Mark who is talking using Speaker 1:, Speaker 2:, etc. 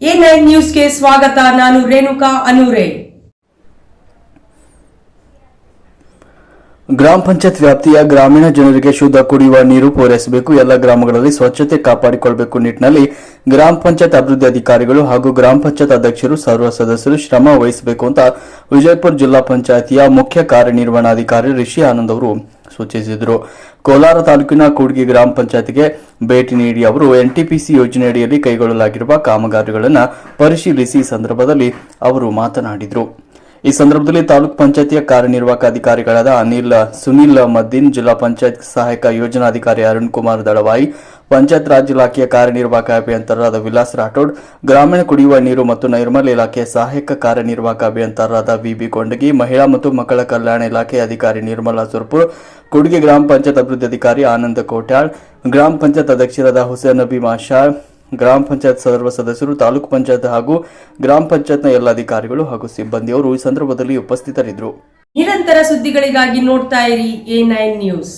Speaker 1: A nine ನ್ಯೂಸ್ಗೆ ಸ್ವಾಗತ, ನಾನು ರೇಣುಕಾ ಅನೂರೆ
Speaker 2: ಗ್ರಾಮ ಪಂಚಾಯತ್ ವ್ಯಾಪ್ತಿಯ ಗ್ರಾಮೀಣ ಜನರಿಗೆ ಶುದ್ಧ ಕುಡಿಯುವ ನೀರು ಪೂರೈಸಬೇಕು, ಎಲ್ಲ ಗ್ರಾಮಗಳಲ್ಲಿ ಸ್ವಚ್ಛತೆ ಕಾಪಾಡಿಕೊಳ್ಳಬೇಕು ನಿಟ್ಟಿನಲ್ಲಿ ಗ್ರಾಮ ಪಂಚಾಯತ್ ಅಭಿವೃದ್ಧಿ ಅಧಿಕಾರಿಗಳು ಹಾಗೂ ಗ್ರಾಮ ಪಂಚಾಯತ್ ಅಧ್ಯಕ್ಷರು, ಸರ್ವ ಸದಸ್ಯರು ಶ್ರಮ ವಹಿಸಬೇಕು ಅಂತ ವಿಜಯಪುರ ಜಿಲ್ಲಾ ಪಂಚಾಯತಿಯ ಮುಖ್ಯ ಕಾರ್ಯನಿರ್ವಹಣಾಧಿಕಾರಿ ರಿಷಿ ಆನಂದ್ ಅವರು ಸೂಚಿಸಿದರು. ಕೋಲಾರ ತಾಲೂಕಿನ ಕೂಡ್ಗಿ ಗ್ರಾಮ ಪಂಚಾಯತ್ಗೆ ಭೇಟಿ ನೀಡಿ ಅವರು ಎನ್ಟಿಪಿಸಿ ಯೋಜನೆಯಡಿಯಲ್ಲಿ ಕೈಗೊಳ್ಳಲಾಗಿರುವ ಕಾಮಗಾರಿಗಳನ್ನು ಪರಿಶೀಲಿಸಿ ಸಂದರ್ಭದಲ್ಲಿ ಅವರು ಮಾತನಾಡಿದರು. ಈ ಸಂದರ್ಭದಲ್ಲಿ ತಾಲೂಕ್ ಪಂಚಾಯತಿಯ ಕಾರ್ಯನಿರ್ವಾಹಕ ಅಧಿಕಾರಿಗಳಾದ ಅನಿಲ್, ಸುನಿಲ್ ಮದ್ದಿನ್, ಜಿಲ್ಲಾ ಪಂಚಾಯತ್ ಸಹಾಯಕ ಯೋಜನಾಧಿಕಾರಿ ಅರುಣ್ ಕುಮಾರ್ ದಳವಾಯಿ ಪಂಚಾಯತ್ ರಾಜ್ ಇಲಾಖೆಯ ಕಾರ್ಯನಿರ್ವಾಹಕ ಅಭಿಯಂತರರಾದ ವಿಲಾಸ್ ರಾಠೋಡ್, ಗ್ರಾಮೀಣ ಕುಡಿಯುವ ನೀರು ಮತ್ತು ನೈರ್ಮಲ್ಯ ಇಲಾಖೆಯ ಸಹಾಯಕ ಕಾರ್ಯನಿರ್ವಾಹಕ ಅಭಿಯಂತರರಾದ ವಿಬಿ ಕೊಂಡಗಿ, ಮಹಿಳಾ ಮತ್ತು ಮಕ್ಕಳ ಕಲ್ಯಾಣ ಇಲಾಖೆ ಅಧಿಕಾರಿ ನಿರ್ಮಲಾ ಸುರ್ಪುರ್ ಕುಡ್ಗಿ ಗ್ರಾಮ ಪಂಚಾಯತ್ ಅಭಿವೃದ್ಧಿ ಅಧಿಕಾರಿ ಆನಂದ ಕೋಟ್ಯಾಳ್, ಗ್ರಾಮ ಪಂಚಾಯತ್ ಅಧ್ಯಕ್ಷರಾದ ಹುಸೇನ್ ನಬಿ ಮಾಷಾ ಗ್ರಾಮ ಪಂಚಾಯತ್ ಸರ್ವ ಸದಸ್ಯರು, ತಾಲೂಕು ಪಂಚಾಯತ್ ಹಾಗೂ ಗ್ರಾಮ ಪಂಚಾಯತ್ನ ಎಲ್ಲ ಅಧಿಕಾರಿಗಳು ಹಾಗೂ ಸಿಬ್ಬಂದಿಯವರು ಈ ಸಂದರ್ಭದಲ್ಲಿ ಉಪಸ್ಥಿತರಿದ್ದರು.
Speaker 1: ನಿರಂತರ ಸುದ್ದಿಗಳಿಗಾಗಿ ನೋಡ್ತಾ ಇರಿ ಎ ನೈನ್ ನ್ಯೂಸ್.